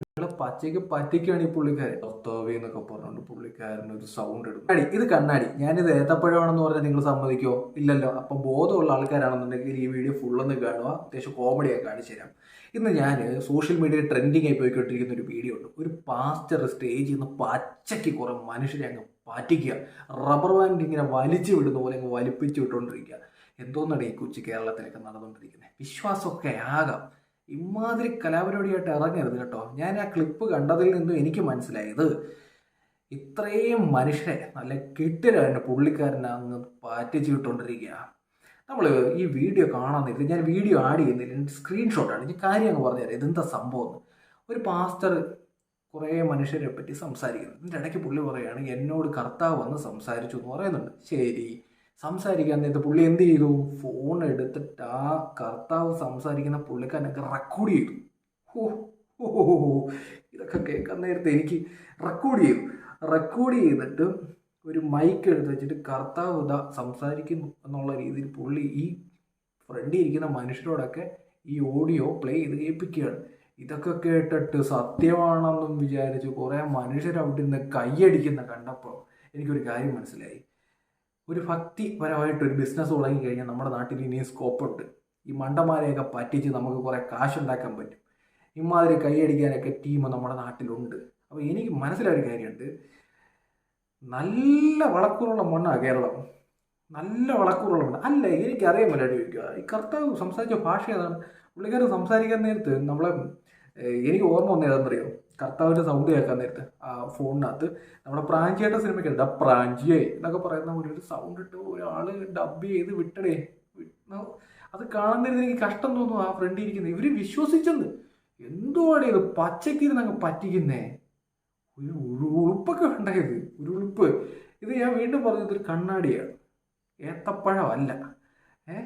നിങ്ങളെ പച്ചയ്ക്ക് പറ്റിക്കാണ് ഈ പുള്ളിക്കാരൻ. കർത്താവി എന്നൊക്കെ പറഞ്ഞുകൊണ്ട് പുള്ളിക്കാരൻ ഒരു സൗണ്ട് എടുക്കും അടി ഇത് കണ്ണാടി. ഞാനിത് ഏത്തപ്പഴമാണെന്ന് പറഞ്ഞാൽ നിങ്ങൾ സമ്മതിക്കോ? ഇല്ലല്ലോ. അപ്പൊ ബോധമുള്ള ആൾക്കാരാണെന്നുണ്ടെങ്കിൽ ഈ വീഡിയോ ഫുള്ളൊന്ന് കാണുക. അത്യാവശ്യം കോമഡിയായി കാണിച്ചു തരാം. ഇന്ന് ഞാൻ സോഷ്യൽ മീഡിയ ട്രെൻഡിങ് ആയി പോയിക്കൊണ്ടിരിക്കുന്ന ഒരു വീഡിയോ ഉണ്ട്. ഒരു പാസ്റ്റർ സ്റ്റേജിൽ നിന്ന് പച്ചയ്ക്ക് കുറെ മനുഷ്യരെ അങ്ങ് പറ്റിക്കുക. റബ്ബർ ബാൻഡ് ഇങ്ങനെ വലിച്ചു വിടുന്ന പോലെ അങ്ങ് വലിപ്പിച്ചു വിട്ടുകൊണ്ടിരിക്കുക. എന്തോന്നാണ് ഈ കൊച്ചു കേരളത്തിലൊക്കെ നടന്നുകൊണ്ടിരിക്കുന്നത്? വിശ്വാസമൊക്കെ ആകാം. ഇമാതിരി കലാപരിപാടിയായിട്ട് ഇറങ്ങരുത് കേട്ടോ. ഞാൻ ആ ക്ലിപ്പ് കണ്ടതിൽ നിന്നും എനിക്ക് മനസ്സിലായത് ഇത്രയും മനുഷ്യരെ നല്ല കെട്ടിലാണ് പുള്ളിക്കാരൻ അങ്ങ് പാറ്റിച്ച് വിട്ടുകൊണ്ടിരിക്കുക നമ്മൾ ഈ വീഡിയോ കാണാൻ നേരത്ത് ഞാൻ വീഡിയോ ആഡ് ചെയ്യുന്നില്ല സ്ക്രീൻഷോട്ടാണ് ഞാൻ കാര്യം അങ്ങ് പറഞ്ഞുതരാം. ഇതെന്താ സംഭവം ഒരു പാസ്റ്റർ കുറേ മനുഷ്യരെ പറ്റി സംസാരിക്കുന്നു. ഇതിന്റെ ഇടയ്ക്ക് പുള്ളി പറയുകയാണ് എന്നോട് കർത്താവ് വന്ന് സംസാരിച്ചു എന്ന് പറയുന്നുണ്ട്. ശരി. സംസാരിക്കാൻ നേരത്തെ പുള്ളി എന്ത് ചെയ്തു? ഫോൺ എടുത്തിട്ട് ആ കർത്താവ് സംസാരിക്കുന്ന പുള്ളിക്കാരനൊക്കെ റെക്കോർഡ് ചെയ്തു. ഓ ഓ ഇതൊക്കെ കേൾക്കാൻ നേരത്തെ എനിക്ക് റെക്കോർഡ് ചെയ്തു. റെക്കോർഡ് ചെയ്തിട്ട് ഒരു മൈക്ക് എടുത്ത് വെച്ചിട്ട് കർത്താവ് ഇതാ സംസാരിക്കുന്നു എന്നുള്ള രീതിയിൽ പുള്ളി ഈ ഫ്രണ്ടിൽ ഇരിക്കുന്ന മനുഷ്യരോടൊക്കെ ഈ ഓഡിയോ പ്ലേ ചെയ്ത് കേൾപ്പിക്കുകയാണ്. ഇതൊക്കെ കേട്ടിട്ട് സത്യമാണെന്നും വിചാരിച്ച് കുറേ മനുഷ്യർ അവിടെ നിന്ന് കൈയടിക്കുന്ന കണ്ടപ്പോൾ എനിക്കൊരു കാര്യം മനസ്സിലായി. ഒരു ഭക്തിപരമായിട്ട് ഒരു ബിസിനസ് തുടങ്ങി കഴിഞ്ഞാൽ നമ്മുടെ നാട്ടിൽ ഇനിയും സ്കോപ്പുണ്ട് ഈ മണ്ടന്മാരെയൊക്കെ പറ്റിച്ച് നമുക്ക് കുറേ കാശുണ്ടാക്കാൻ പറ്റും. ഇമാതിരി കൈയടിക്കാനൊക്കെ ടീം നമ്മുടെ നാട്ടിലുണ്ട്. അപ്പോൾ എനിക്ക് മനസ്സിലായൊരു കാര്യമുണ്ട്. നല്ല വളക്കൂറുള്ള മണ്ണാണ് കേരളം. നല്ല വളക്കൂറുള്ള മണ്ണ്. അല്ല എനിക്കറിയാൻ പറ്റാതെ ചോദിക്കുക ഈ കർത്താവ് സംസാരിച്ച ഭാഷ ഏതാണ്? പുള്ളിക്കാരൻ സംസാരിക്കാൻ നേരത്ത് നമ്മളെ എനിക്ക് ഓർമ്മ വന്നത് ഏതാണെന്നറിയോ? കർത്താവിന്റെ സൗണ്ട് കേൾക്കാൻ നേരത്ത് ആ ഫോണിനകത്ത് നമ്മുടെ പ്രാഞ്ചിയായിട്ട് സിനിമയ്ക്ക് ഡ പ്രാഞ്ചിയേ എന്നൊക്കെ പറയുന്ന ഒരു സൗണ്ട് ഇട്ട് ഒരാൾ ഡബ് ചെയ്ത് വിട്ടടേ. അത് കാണാൻ നേരത്ത് എനിക്ക് കഷ്ടം തോന്നുന്നു ആ ഫ്രണ്ട് ഇരിക്കുന്നത് ഇവർ വിശ്വസിച്ചെന്ന്. എന്തുവാണ് ഇത്? പച്ചയ്ക്ക് ഇരുന്ന് അങ്ങ് പറ്റിക്കുന്നേ? ഒരു ഉഴുപ്പൊക്കെ ഉണ്ടായത് ഒരു ഉളുപ്പ് ഇത് ഞാൻ വീണ്ടും പറഞ്ഞത് ഒരു കണ്ണാടിയാണ്. ഏത്തപ്പഴമല്ല. ഏ?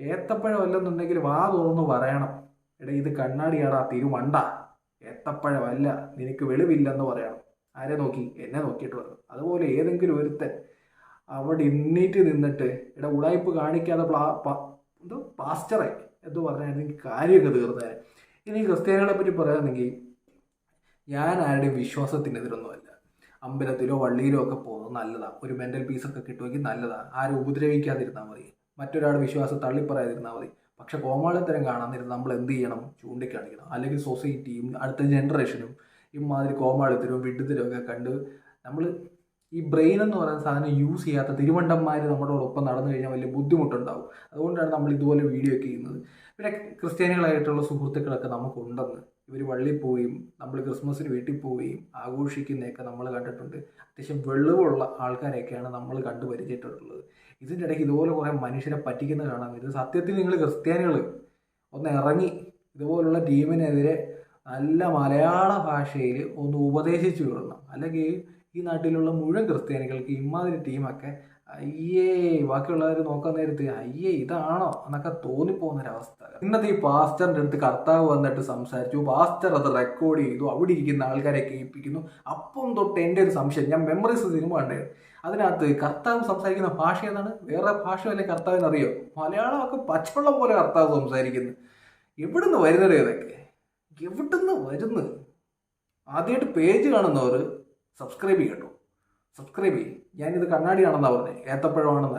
ഏത്തപ്പഴമല്ലെന്നുണ്ടെങ്കിൽ വാ തുറന്ന് പറയണം. എടാ ഇത് കണ്ണാടിയാടാ തിരുമണ്ട. ഏത്തപ്പഴമല്ല നിനക്ക് വെളിവില്ലെന്ന് പറയണം. ആരെ നോക്കി? എന്നെ നോക്കിയിട്ട് പറഞ്ഞു അതുപോലെ ഏതെങ്കിലും ഒരുത്തൻ അവിടെ ഇന്നീറ്റ് നിന്നിട്ട് എടാ ഉടായ്പ് കാണിക്കാതെ പ്ലാ എന്തോ പാസ്റ്ററെ എന്ന് പറഞ്ഞായിരുന്നെങ്കിൽ കാര്യമൊക്കെ തീർന്നേനെ. ഇനി ക്രിസ്ത്യാനികളെ പറ്റി പറയുകയാണെങ്കിൽ ഞാൻ ആരുടെയും വിശ്വാസത്തിനെതിരൊന്നുമല്ല. അമ്പലത്തിലോ വള്ളിയിലോ ഒക്കെ പോകുന്നത് നല്ലതാണ് ഒരു മെന്റൽ പീസൊക്കെ കിട്ടുമെങ്കിൽ നല്ലതാണ് ആരും ഉപദ്രവിക്കാതിരുന്നാൽ മതി. മറ്റൊരാളുടെ വിശ്വാസം തള്ളിപ്പറയാതിരുന്നാൽ മതി. പക്ഷെ കോമാളിത്തരം കാണാതിരുന്ന് നമ്മൾ എന്ത് ചെയ്യണം? ചൂണ്ടിക്കാണിക്കണം. അല്ലെങ്കിൽ സൊസൈറ്റിയും അടുത്ത ജനറേഷനും ഇമാതിരി കോമാളിത്തരവും വിഡ്ഢിത്തരവും ഒക്കെ കണ്ട് നമ്മൾ ഈ ബ്രെയിൻ എന്ന് പറയുന്ന സാധനം യൂസ് ചെയ്യാത്ത തിരുവണ്ടന്മാർ നമ്മുടെ ഒപ്പം നടന്നു കഴിഞ്ഞാൽ വലിയ ബുദ്ധിമുട്ടുണ്ടാവും. അതുകൊണ്ടാണ് നമ്മൾ ഇതുപോലെ വീഡിയോ ഒക്കെ ചെയ്യുന്നത്. പിന്നെ ക്രിസ്ത്യാനികളായിട്ടുള്ള സുഹൃത്തുക്കളൊക്കെ നമുക്കുണ്ടെന്ന്. ഇവർ വള്ളി പോയും നമ്മൾ ക്രിസ്മസിന് വീട്ടിൽ പോവുകയും ആഘോഷിക്കുന്നതൊക്കെ നമ്മൾ കണ്ടിട്ടുണ്ട്. അത്യാവശ്യം വെളിവുള്ള ആൾക്കാരെയൊക്കെയാണ് നമ്മൾ കണ്ടു പരിചയപ്പെട്ടിട്ടുള്ളത്. ഇതിന്റെ ഇടയ്ക്ക് ഇതുപോലെ കുറേ മനുഷ്യരെ പറ്റിക്കുന്ന കാണാൻ ഇത് സത്യത്തിൽ നിങ്ങൾ ക്രിസ്ത്യാനികൾ ഒന്ന് ഇറങ്ങി ഇതുപോലുള്ള ടീമിനെതിരെ നല്ല മലയാള ഭാഷയിൽ ഒന്ന് ഉപദേശിച്ചു വിടണം. അല്ലെങ്കിൽ ഈ നാട്ടിലുള്ള മുഴുവൻ ക്രിസ്ത്യാനികൾക്ക് ഇമാതിരി ടീമൊക്കെ അയ്യേ ബാക്കിയുള്ളവർ നോക്കാൻ നേരത്ത് അയ്യേ ഇതാണോ? എന്നൊക്കെ തോന്നിപ്പോകുന്നൊരവസ്ഥ. ഇന്നത്തെ ഈ പാസ്റ്ററിന്റെ അടുത്ത് കർത്താവ് വന്നിട്ട് സംസാരിച്ചു. പാസ്റ്റർ അത് റെക്കോർഡ് ചെയ്തു. അവിടെ ഇരിക്കുന്ന ആൾക്കാരെ കേൾപ്പിക്കുന്നു. അപ്പം തൊട്ട് എന്റെ ഒരു സംശയം. ഞാൻ മെമ്മറീസ് സിനിമ കണ്ടേ. അതിനകത്ത് കർത്താവ് സംസാരിക്കുന്ന ഭാഷ ഏതാണ്? വേറെ ഭാഷ വല്ല കർത്താവിന് അറിയോ മലയാളമൊക്കെ പച്ചവെള്ളം പോലെ കർത്താവ് സംസാരിക്കുന്നു. എവിടുന്ന് വരുന്നത് ഇതൊക്കെ? എവിടുന്ന് വരുന്നു ആദ്യമായിട്ട് പേജ് കാണുന്നവർ സബ്സ്ക്രൈബ് ചെയ്യട്ടോ. സബ്സ്ക്രൈബ് ചെയ്യും. ഞാനിത് കണ്ണാടിയാണെന്നാണ് പറഞ്ഞത് ഏത്തപ്പഴമാണെന്നല്ല.